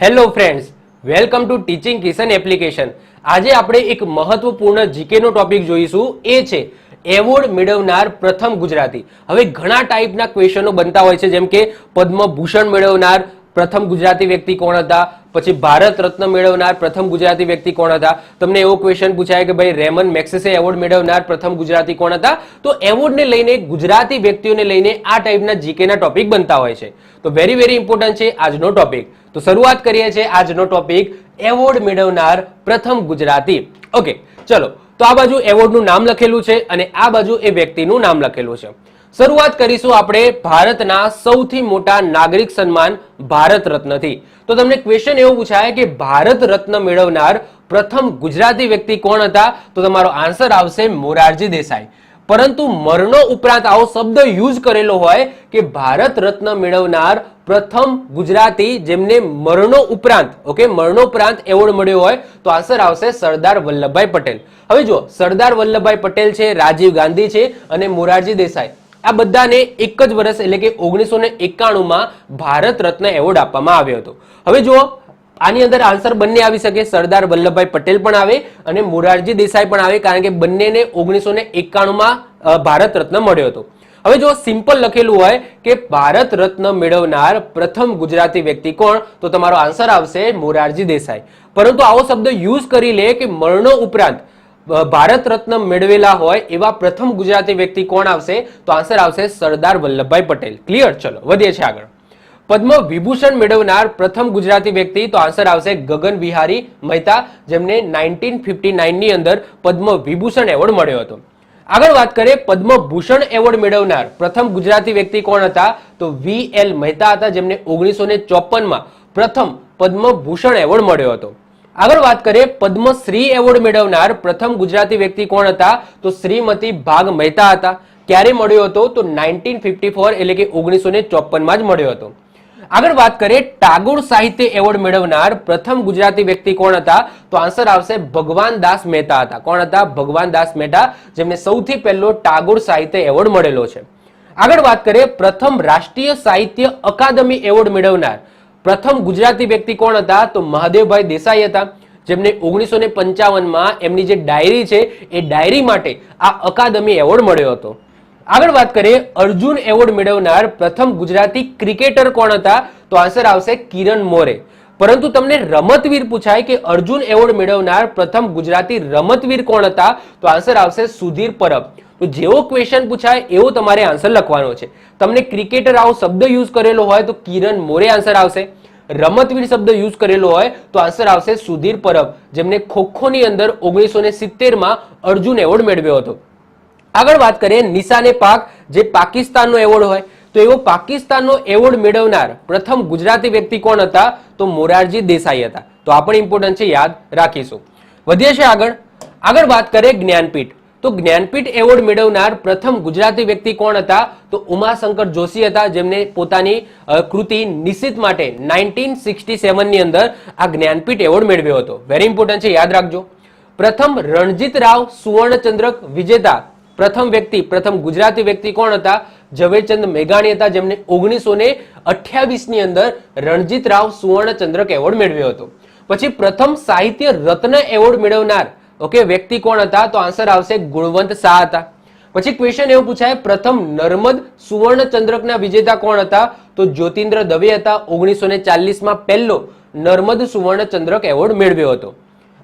Hello friends welcome to teaching Kishan application આજે આપણે એક મહત્વપૂર્ણ જીકે નો ટોપિક જોઈશું, એ છે એવોર્ડ મેળવનાર પ્રથમ ગુજરાતી. હવે ઘણા ટાઈપના ક્વેશ્ચનો બનતા હોય છે, જેમ કે પદ્મભૂષણ મેળવનાર પ્રથમ ગુજરાતી વ્યક્તિ કોણ હતા પછી ભારત રત્ન મેળવનાર પ્રથમ ગુજરાતી વ્યક્તિ કોણ હતા? તમને એવો ક્વેશ્ચન પૂછાય કે ભાઈ રેમન મેક્સેસે એવોર્ડ મેળવનાર પ્રથમ ગુજરાતી કોણ હતા? તો એવોર્ડને લઈને ગુજરાતી વ્યક્તિઓને લઈને આ ટાઈપના જીકેના ટોપિક બનતા હોય છે. તો વેરી વેરી ઇમ્પોર્ટન્ટ છે આજનો ટોપિક તો શરૂઆત કરીએ છીએ આજનો ટોપિક એવોર્ડ મેળવનાર પ્રથમ ગુજરાતી. ઓકે ચલો. તો આ બાજુ એવોર્ડનું નામ લખેલું છે અને આ બાજુ એ વ્યક્તિનું નામ લખેલું છે. શરૂઆત કરીશું આપણે ભારતના સૌથી મોટા નાગરિક સન્માન ભારત રત્નથી. તો તમને ક્વેશ્ચન એવો પૂછાય કે ભારત રત્ન મેળવનાર પ્રથમ ગુજરાતી વ્યક્તિ કોણ હતા? તો તમારો આન્સર આવશે મોરારજી દેસાઈ. પરંતુ મરણો ઉપરાંત આવો શબ્દ યુઝ કરેલો હોય કે ભારત રત્ન મેળવનાર પ્રથમ ગુજરાતી જેમને મરણો ઉપરાંત ઓકે મરણો ઉપરાંત એવોર્ડ મળ્યો હોય, તો આન્સર આવશે સરદાર વલ્લભભાઈ પટેલ. હવે જુઓ, સરદાર વલ્લભભાઈ પટેલ છે, રાજીવ ગાંધી છે અને મોરારજી દેસાઈ. આ બધાને એક જ વર્ષ એટલે કે ઓગણીસો ને એકાણુંમાં ભારત રત્ન એવોર્ડ આપવામાં આવ્યો હતો. હવે જુઓ, આની અંદર આન્સર બંને આવી શકે. સરદાર વલ્લભભાઈ પટેલ પણ આવે અને મોરારજી દેસાઈ પણ આવે, કારણ કે બંનેને ઓગણીસો ને એકાણુંમાં ભારત રત્ન મળ્યો હતો. હવે જો સિમ્પલ લખેલું હોય કે ભારત રત્ન મેળવનાર પ્રથમ ગુજરાતી વ્યક્તિ કોણ? તો તમારો આન્સર આવશે મોરારજી દેસાઈ. પરંતુ આવો શબ્દ યુઝ કરી લે કે મરણો ઉપરાંત. ભારત રત્ન મેળવેલા હોય એવા પ્રથમ ગુજરાતી વ્યક્તિ કોણ આવશે? તો આન્સર આવશે સરદાર વલ્લભભાઈ પટેલ. ક્લિયર ચલો, વધીએ છીએ આગળ. પદ્મ વિભૂષણ મેળવનાર પ્રથમ ગુજરાતી વ્યક્તિ, તો આન્સર આવશે ગગન વિહારી મહેતા, જેમને નાઇન્ટીન ફિફ્ટી નાઇનની અંદર પદ્મ વિભૂષણ એવોર્ડ મળ્યો હતો. આગળ વાત કરીએ પદ્મભૂષણ એવોર્ડ મેળવનાર પ્રથમ ગુજરાતી વ્યક્તિ કોણ હતા? તો વી એલ મહેતા હતા, જેમને ઓગણીસો ને ચોપનમાં પ્રથમ પદ્મભૂષણ એવોર્ડ મળ્યો હતો. આગળ વાત કરીએ, પદ્મશ્રી એવોર્ડ મેળવનાર પ્રથમ ગુજરાતી વ્યક્તિ કોણ હતા? તો શ્રીમતી ભાગ મહેતા હતા. ક્યારે મળ્યો હતો? તો નાઇન્ટીન ફિફ્ટી ફોર એટલે કે ઓગણીસો ને ચોપનમાં જ મળ્યો હતો. આગળ વાત કરીએ, ટાગોર સાહિત્ય એવોર્ડ મેળવનાર પ્રથમ ગુજરાતી વ્યક્તિ કોણ હતા? તો આન્સર આવશે ભગવાન દાસ મહેતા હતા. કોણ હતા? ભગવાન દાસ મહેતા, જેમને સૌથી પહેલો ટાગોર સાહિત્ય એવોર્ડ મળેલો છે. આગળ વાત કરીએ, પ્રથમ રાષ્ટ્રીય સાહિત્ય અકાદમી એવોર્ડ મેળવનાર પ્રથમ ગુજરાતી વ્યક્તિ કોણ હતા? તો મહાદેવભાઈ દેસાઈ હતા. જેમને ઓગણીસો ને પંચાવનમાં એમની જે ડાયરી છે, એ ડાયરી માટે આ અકાદમી એવોર્ડ મળ્યો હતો. આગળ વાત કરીએ, અર્જુન એવોર્ડ મેળવનાર પ્રથમ ગુજરાતી ક્રિકેટર કોણ હતા? તો આન્સર આવશે કિરણ મોરે. પરંતુ તમને રમતવીર પૂછાય કે અર્જુન એવોર્ડ મેળવનાર પ્રથમ ગુજરાતી રમતવીર કોણ હતા? તો આન્સર આવશે સુધીર પરબ. તો જેવો ક્વેશ્ચન પૂછાય, એવો તમારે આન્સર લખવાનો છે. તમને ક્રિકેટર આવો શબ્દ યુઝ કરેલો હોય, તો કિરણ મોરે આન્સર આવશે. રમતવીર શબ્દ યુઝ કરેલો હોય, તો આન્સર આવશે સુધીર પરબ, જેમને ખોખોની અંદર ઓગણીસો ને સિત્તેરમાં અર્જુન એવોર્ડ મેળવ્યો હતો. આગળ વાત કરીએ નિશાને પાક, જે પાકિસ્તાનનો એવોર્ડ હોય, તો એવો પાકિસ્તાનનો એવોર્ડ મેળવનાર પ્રથમ ગુજરાતી વ્યક્તિ કોણ હતા? તો મોરારજી દેસાઈ હતા. તો આ પણ ઇમ્પોર્ટન્ટ છે, યાદ રાખીશું. વધીએ છે આગળ. આગળ વાત કરીએ જ્ઞાનપીઠ. તો જ્ઞાનપીઠ એવોર્ડ મેળવનાર પ્રથમ ગુજરાતી વ્યક્તિ કોણ હતા? તો ઉમાશંકર જોશી હતા, જેમને પોતાની કૃતિ નિશ્ચિત માટે નાઇન્ટીન સિક્સટી સેવનની અંદર આ જ્ઞાનપીઠ એવોર્ડ મેળવ્યો હતો. વેરી ઇમ્પોર્ટન્ટ છે, યાદ રાખજો. પ્રથમ રણજીત રાવ, સુવર્ણચંદ્રક વિજેતા પ્રથમ વ્યક્તિ, પ્રથમ ગુજરાતી વ્યક્તિ કોણ હતા? ઝવેરચંદ મેઘાણી હતા, જેમને ઓગણીસો ને અઠ્યાવીસની અંદર રણજીત રાવ, સુવર્ણચંદ્રક એવોર્ડ મેળવ્યો હતો. પછી પ્રથમ સાહિત્ય રત્ન એવોર્ડ મેળવનાર ઓકે વ્યક્તિ કોણ હતા? તો આન્સર આવશે ગુણવંત શાહ હતા. પછી ક્વેશ્ચન એવું પૂછાય, પ્રથમ નર્મદ સુવર્ણ ચંદ્રકના વિજેતા કોણ હતા? તો જ્યોતિન્દ્ર દવે હતા. ઓગણીસો ને ચાલીસમાં પહેલો નર્મદ સુવર્ણ ચંદ્રક એવોર્ડ મેળવ્યો હતો.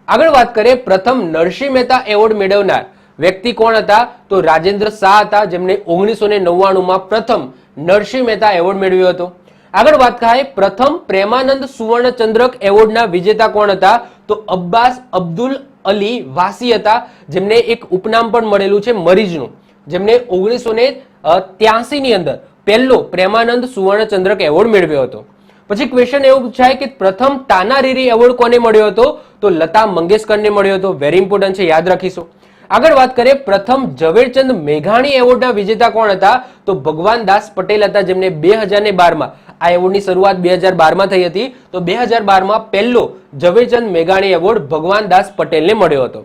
આગળ વાત કરીએ, પ્રથમ નરસિંહ મહેતા એવોર્ડ મેળવનાર વ્યક્તિ કોણ હતા? તો રાજેન્દ્ર શાહ હતા જેમને ઓગણીસો ને નવ્વાણુંમાં પ્રથમ નરસિંહ મહેતા એવોર્ડ મેળવ્યો હતો. આગળ વાત થાય પ્રથમ પ્રેમાનંદ સુવર્ણ ચંદ્રક એવોર્ડના વિજેતા કોણ હતા? તો અબ્બાસ અબ્દુલ અલી વાસી હતા, જેમને એક ઉપનામ પણ મળેલું છે મરીજનું. જેમને ઓગણીસો ને ત્યાસી ની અંદર પહેલો પ્રેમાનંદ સુવર્ણચંદ્રક એવોર્ડ મેળવ્યો હતો. પછી ક્વેશ્ચન એવું પૂછાય કે પ્રથમ તાનારીરી એવોર્ડ કોને મળ્યો હતો? તો લતા મંગેશકરને મળ્યો હતો. વેરી ઇમ્પોર્ટન્ટ છે, યાદ રાખીશું. આગળ વાત કરીએ, પ્રથમ ઝવેરચંદ મેઘાણી એવોર્ડના વિજેતા કોણ હતા? તો ભગવાન દાસ પટેલ હતા, જેમને બે હજાર ને બારમાં આ એવોર્ડની શરૂઆત બે હજાર બારમાં થઈ હતી. તો બે હજાર બારમાં પહેલો ઝવેરચંદ મેઘાણી એવોર્ડ ભગવાન દાસ પટેલને મળ્યો હતો.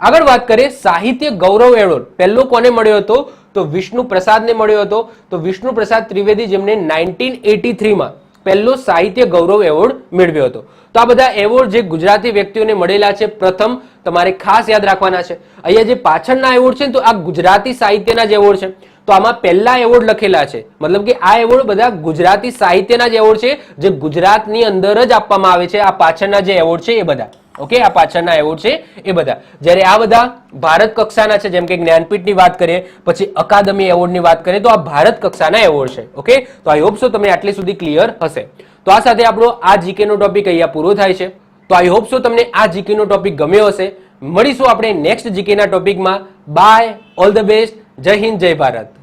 આગળ વાત કરીએ સાહિત્ય ગૌરવ એવોર્ડ. પહેલો કોને મળ્યો હતો? તો વિષ્ણુ પ્રસાદને મળ્યો હતો. તો વિષ્ણુ પ્રસાદ ત્રિવેદી જેમને નાઇન્ટીન એટી થ્રીમાં પહેલો સાહિત્ય ગૌરવ એવોર્ડ મેળવ્યો હતો. તો આ બધા એવોર્ડ જે ગુજરાતી વ્યક્તિઓને મળેલા છે, પ્રથમ તમારે ખાસ યાદ રાખવાના છે. અહીંયા જે પાછળના એવોર્ડ છે તો આ ગુજરાતી સાહિત્યના જ એવોર્ડ છે. તો આમાં પહેલા એવોર્ડ લખેલા છે. મતલબ કે આ એવોર્ડ બધા ગુજરાતી સાહિત્યના જ એવોર્ડ છે, જે ગુજરાતની અંદર જ આપવામાં આવે છે. આ પાછળના જે એવોર્ડ છે એ બધા. ઓકે? આ પાછળના એવોર્ડ છે એ બધા. જ્યારે આ બધા ભારત કક્ષાના છે, જેમ કે જ્ઞાનપીઠની વાત કરીએ, પછી અકાદમી એવોર્ડની વાત કરીએ, તો આ ભારત કક્ષાના એવોર્ડ છે. ઓકે? તો આઈ હોપ સો તમને આટલી સુધી ક્લિયર હશે. તો આ સાથે આપણો આ જીકેનો ટોપિક અહીંયા પૂરો થાય છે. તો આઈ હોપ સો તમને આ જીકેનો ટોપિક ગમ્યો હશે. મળીશું આપણે નેક્સ્ટ જીકેના ટોપિકમાં. Bye, all the best. Jai Hind Jai Bharat.